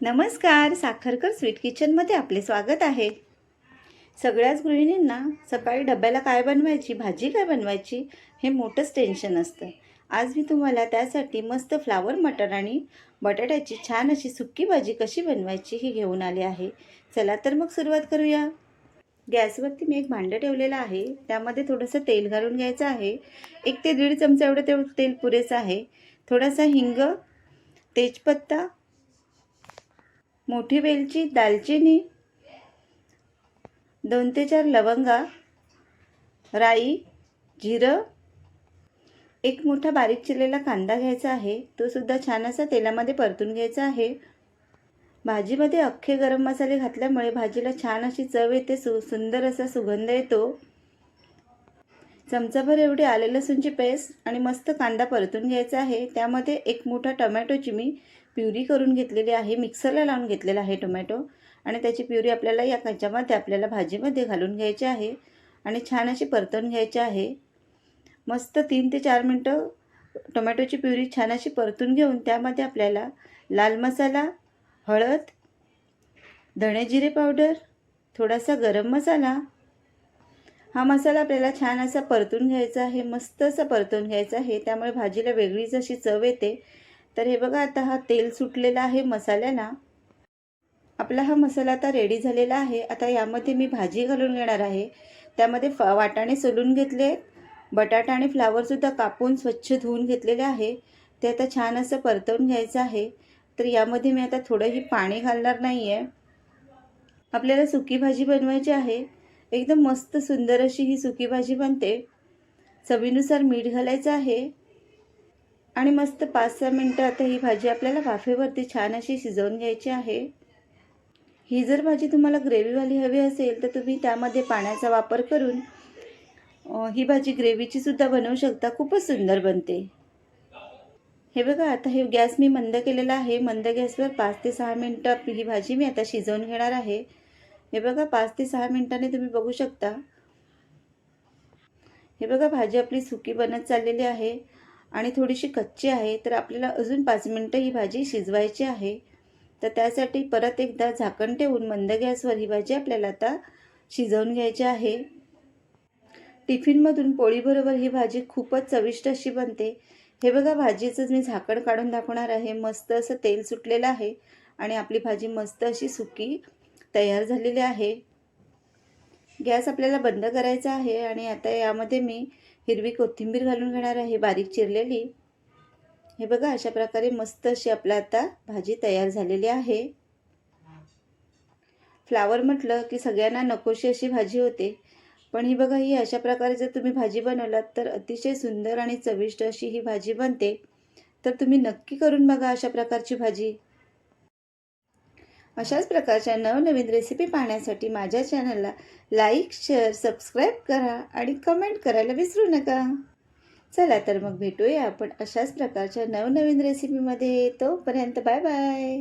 नमस्कार साखरकर स्वीट किचनमध्ये आपले स्वागत आहे. सगळ्याच गृहिणींना सकाळी डब्याला काय बनवायची भाजी काय बनवायची हे मोठंच टेन्शन असतं. आज मी तुम्हाला त्यासाठी मस्त फ्लावर मटर आणि बटाट्याची छान अशी सुक्की भाजी कशी बनवायची ही घेऊन आली आहे. चला तर मग सुरुवात करूया. गॅसवरती मी एक भांडं ठेवलेलं आहे. त्यामध्ये थोडंसं तेल घालून घ्यायचं आहे. एक ते दीड चमचा एवढं तेवढं तेल पुरेसं आहे. थोडासा हिंग तेजपत्ता मोठी वेलची दालचिनी दोन ते चार लवंगा राई जिरं एक मोठा बारीक चिरलेला कांदा घ्यायचा आहे. तो सुद्धा छान असा तेलामध्ये परतून घ्यायचा आहे. भाजीमध्ये अख्खे गरम मसाले घातल्यामुळे भाजीला छान अशी चव येते सु सुंदर असा सुगंध येतो. चमचाभर एवढी आले लसूणची पेस्ट आणि मस्त कांदा परतून घ्यायचा आहे. त्यामध्ये एक मोठा टमॅटोची मी प्युरी करून घेतलेली आहे मिक्सरला लावून घेतलेला आहे टोमॅटो. आणि त्याची प्युरी आपल्याला या काच्यामध्ये आपल्याला भाजीमध्ये घालून घ्यायची आहे. आणि छान अशी परतून घ्यायची आहे. मस्त तीन ते चार मिनटं टोमॅटोची प्युरी छान अशी परतून घेऊन त्यामध्ये आपल्याला लाल मसाला हळद धणे जिरे पावडर थोडासा गरम मसाला हा मसाला आपल्याला छान असा परतून घ्यायचा आहे मस्त असा परतून घ्यायचा आहे. त्यामुळे भाजीला वेगळीच अशी चव येते. तर हे बघा आता हा तेल सुटलेला आहे मसाल्याला. आपला हा मसाला आता रेडी झालेला आहे. आता यामध्ये मी भाजी घालून घेणार आहे. त्यामध्ये फ वाटाणे सोलून घेतले. बटाटा आणि फ्लावरसुद्धा कापून स्वच्छ धुवून घेतलेले आहे. ते आता छान असं परतवून घ्यायचं आहे. तर यामध्ये मी आता थोडंही पाणी घालणार नाही आहे आपल्याला सुकी भाजी बनवायची आहे. एकदम मस्त सुंदर अशी ही सुकी भाजी बनते. चवीनुसार मीठ घालायचं आहे. आणि मस्त पाच सहा मिनटं आता ही भाजी आपल्याला वाफेवरती छान अशी शिजवून घ्यायची आहे. ही जर भाजी तुम्हाला ग्रेव्हीवाली हवी असेल तर तुम्ही त्यामध्ये पाण्याचा वापर करून ही भाजी ग्रेव्हीची सुद्धा बनवू शकता. खूपच सुंदर बनते. हे बघा आता हे गॅस मी मंद केलेला आहे. मंद गॅसवर पाच ते सहा मिनटं आपली ही भाजी मी आता शिजवून घेणार आहे. हे बघा पाच ते सहा मिनटाने तुम्ही बघू शकता. हे बघा भाजी आपली सुकी बनत चाललेली आहे. आणि थोडीशी कच्ची आहे तर आपल्याला अजून पाच मिनटं ही भाजी शिजवायची आहे. तर त्यासाठी परत एकदा झाकण ठेवून मंद गॅसवर ही भाजी आपल्याला आता शिजवून घ्यायची आहे. टिफिनमधून पोळीबरोबर ही भाजी खूपच चविष्ट अशी बनते. हे बघा भाजीचं मी झाकण काढून दाखवणार आहे. मस्त असं तेल सुटलेलं आहे आणि आपली भाजी मस्त अशी सुकी तयार झालेली आहे. गॅस आपल्याला बंद करायचा आहे आणि आता यामध्ये मी हिरवी कोथिंबीर घालून घेणार आहे बारीक चिरलेली. हे बघा अशा प्रकारे मस्त अशी आपला आता भाजी तयार झालेली आहे. फ्लावर म्हटलं की सगळ्यांना नकोशी अशी भाजी होते. पण ही बघा ही अशा प्रकारे जर तुम्ही भाजी बनवलात तर अतिशय सुंदर आणि चविष्ट अशी ही भाजी बनते. तर तुम्ही नक्की करून बघा अशा प्रकारची भाजी. अशाच प्रकारच्या नवनवीन रेसिपी पाहण्यासाठी माझ्या चॅनलला लाईक शेअर सबस्क्राईब करा आणि कमेंट करायला विसरू नका. चला तर मग भेटूया आपण अशाच प्रकारच्या नवनवीन रेसिपीमध्ये तोपर्यंत बाय बाय